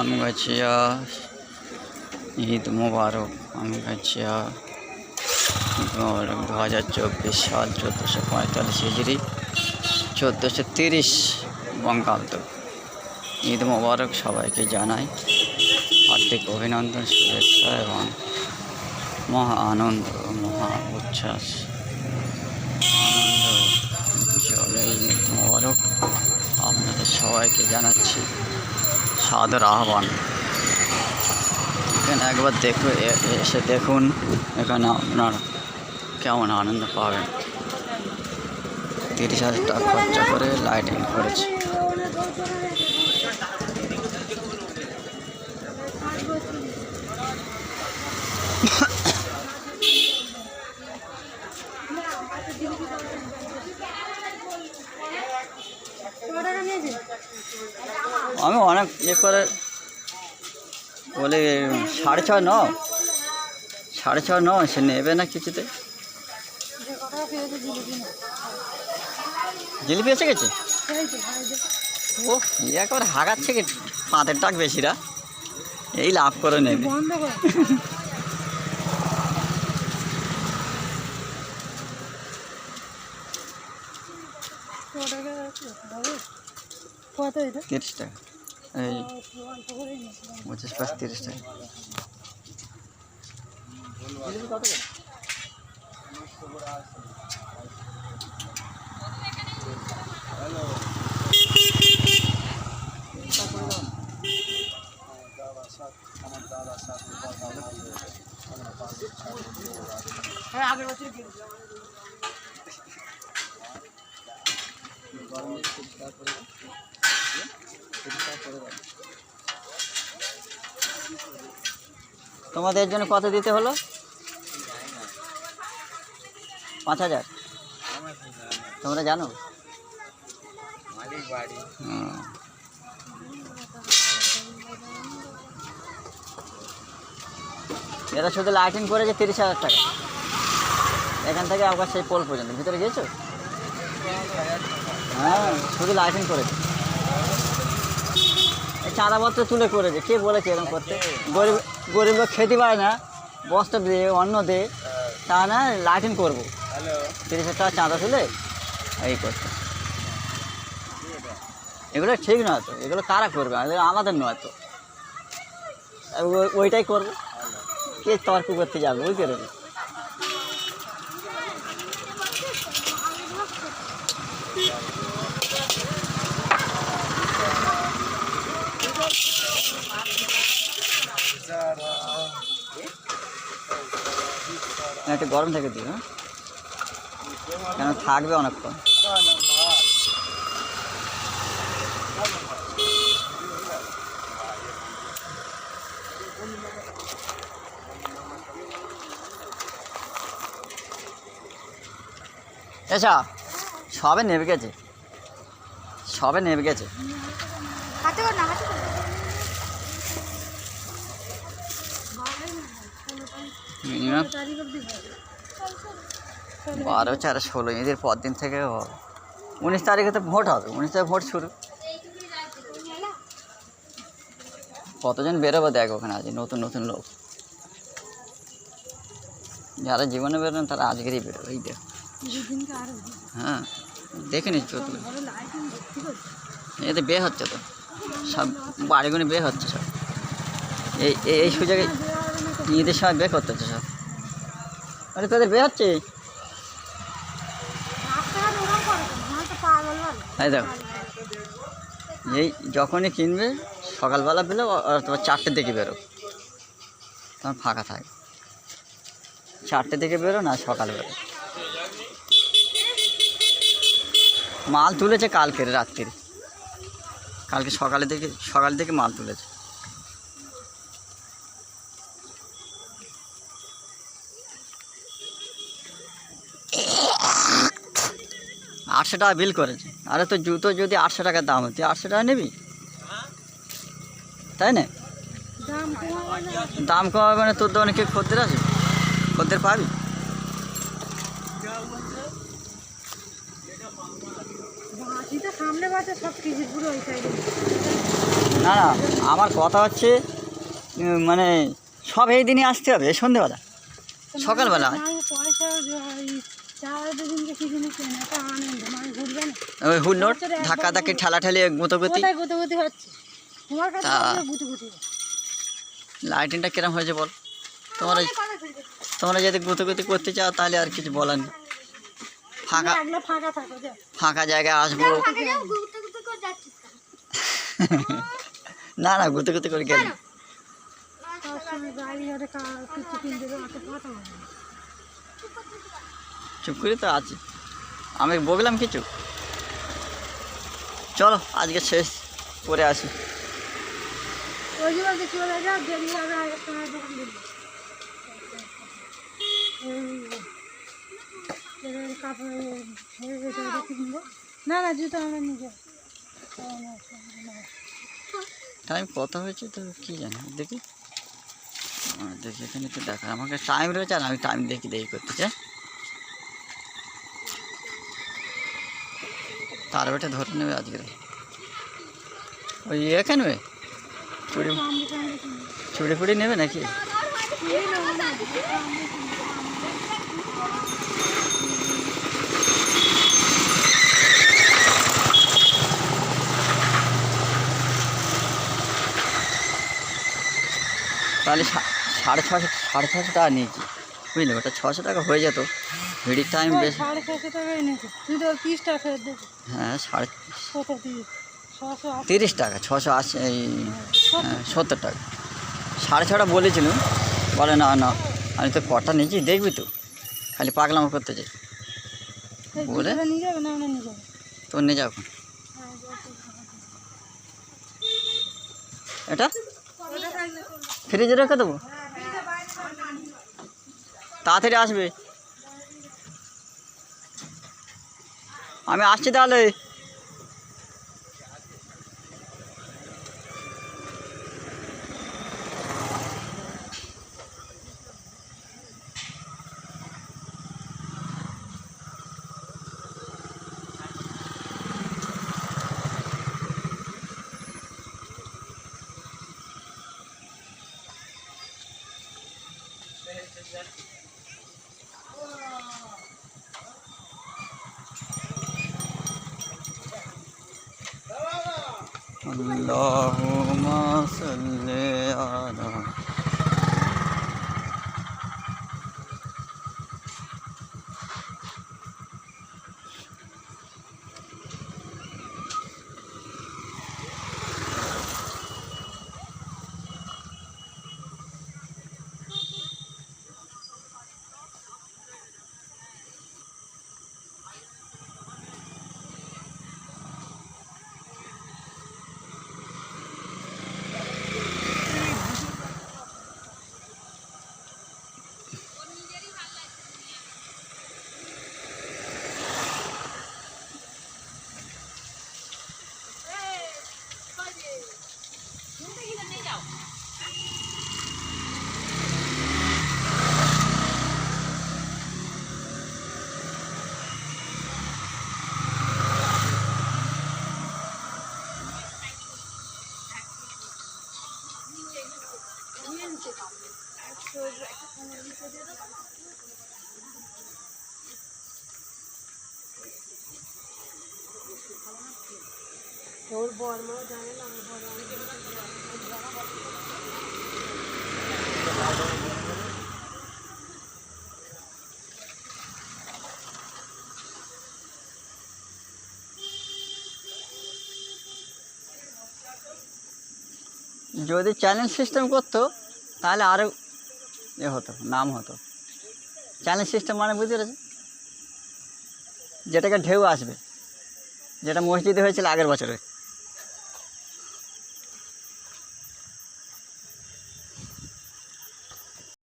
আমগাছিয়া ঈদ মোবারক আমগাছিয়া ঈদ মোবারক দু হাজার চব্বিশ সাল চোদ্দোশো পঁয়তাল্লিশ হিজড়ি চোদ্দোশো তিরিশ বঙ্গাব্দ। ঈদ মোবারক সবাইকে জানাই হার্দিক অভিনন্দন, শুভেচ্ছা এবং মহা আনন্দ, মহা উচ্ছ্বাস। আনন্দ চলে ঈদ মোবারক আপনাদের সবাইকে জানাচ্ছি। সাদর আহ্বান। এখানে একবার দেখুন এ- এসে দেখুন এখানে আপনার কেমন আনন্দ পাবেন। তিরিশ হাজার টাকা খরচা করে লাইটিং করেছে। করে। বলে সাড়ে ছয় ন সাড়ে ছয় ন সে নেবে না কিছুতে। জিলিপি এসে গেছে? ও একেবারে হাগাচ্ছে কি পাঁতের টাক বেশিরা। এই লাভ করে নেবে। তিরিশ টাকা। এই পঁচিশ পাঁচ তিরিশ টাকা। তোমাদের জন্য কত দিতে হলো? পাঁচ হাজার। তোমরা জানো। এরা শুধু লাইটিং করেছে তিরিশ হাজার টাকা। এখান থেকে আবার সেই পোল পর্যন্ত। ভিতরে গিয়েছো? হ্যাঁ শুধু লাইটিং করেছে। চাঁদাপত্র তুলে করেছে। কে বলেছে এরকম করতে? গরিব গরিব খেতে পারে না, বস্তা দিয়ে অন্ন দে, তা না লাইটিং করব। তিরিশ হাজার টাকা চাঁদা তুলে এই করতে এগুলো ঠিক নয় তো, এগুলো কারা করবে? আমাদের নয় তো। ওই- ওইটাই করবে। কে তর্ক করতে যাবে ওই করে একটু গরম থেকে দিও হ্যাঁ? কেন থাকবে অনেকক্ষণ? এসা সবে নেবে গেছে। সবে নেবে গেছে। হাতে কর না। বারো, চার ষোলো ঈদের পর দিন থেকে উনিশ তারিখে তো ভোট হবে, উনিশ তারিখে ভোট শুরু কতজন বেরোবে দেখ ওখানে আজ, নতুন নতুন লোক যারা জীবনে বেরোন তারা আজকেরই বেরোবে, এই দেখ। হ্যাঁ দেখে নিচ্ছ তুমি। এতে বে হচ্ছে তো সব বাড়িগুলি বে হচ্ছে সব এই, এই- সুযোগে ঈদের সময় বে করতে হচ্ছে সব আরে তোদের বে হচ্ছে। এই দেখো। এই যখনই কিনবে, সকালবেলা পেলে তোমার চারটের দিকে বেরো। তখন ফাঁকা থাকে। চারটে দিকে বেরো না, সকাল বেরো। মাল তুলেছে কালকের রাত্রি কালকে সকালে থেকে সকাল থেকে মাল তুলেছে। আটশো টাকা বিল করেছে। আরে তো জুতো যদি আটশো টাকার দাম হতো আটশো টাকা নিবি? তাই না? দাম কমাবে। মানে তোর দোকানে কি খদ্দের আছে? খদ্দের পাবি? না না, আমার কথা হচ্ছে মানে সব এই দিনই আসতে হবে, এই সন্ধেবেলা। সকালবেলা? ওই একবার ধাক্কা ধাক্কি ঘুরবে। ঠেলাঠেলি গুতোগুতি। কোথায় গুতগুতি হচ্ছে? তোমার কাছে তা- লাইটিংটা কিরম হয়েছে বল? তোমরা তোমরা যদি গুতোগুতি করতে চাও তাহলে আর কিছু বলার নেই। ফাঁকা ফাঁকা থাকো যে ফাঁকা জায়গায় আসব। না না গুতোগুতি করে গেলে। চুপ করে তো আছি। আমি বললাম কিছু। চলো আজকে শেষ করে আসি। হয়ে না না জুতো আমরা নিজে টাইম কত হয়েছে তো কি জানি দেখি। দেখি এখানে তো দেখা আমাকে টাইম রয়েছে আর আমি টাইম দেখি দেখি করতে চাই তার বেটে ধরে নেবে আজকে। ওই এখানে চুড়ি চুড়ি ফুড়ি নেবে নাকি? তাহলে সাড়ে ছশো সাড়ে ছশো টাকা নিয়েছি। বুঝলি? ওটা ছশো টাকা হয়ে যেত। ভিড়ির টাইম বেশ সাড়ে ছশো টাকা এনেছে। তুই তো তিরিশ টাকা ফেরত দেবো হ্যাঁ সাড়ে তিরিশ তিরিশ টাকা ছশো আশি এই সত্তর। হ্যাঁ, টাকা। সাড়ে ছটা বলেছিল। বলে না না আমি তো কটা নিয়েছি দেখবি তো। খালি পাগলামো করতে চাই। বলে? তোর নিয়ে যাও এটা? ফ্রিজে রেখে দেবো? তাড়াতাড়ি আসবে। আমি আসছি তাহলে। すんやな আল্লাহুম্মা সাল্লি আলা যদি চ্যানেল সিস্টেম করতো, তাহলে আরও এ হতো, নাম হতো। চ্যানেল সিস্টেম মানে বুঝতে পেরেছ? যেটাকে ঢেউ আসবে, যেটা মসজিদে হয়েছিল আগের বছরে।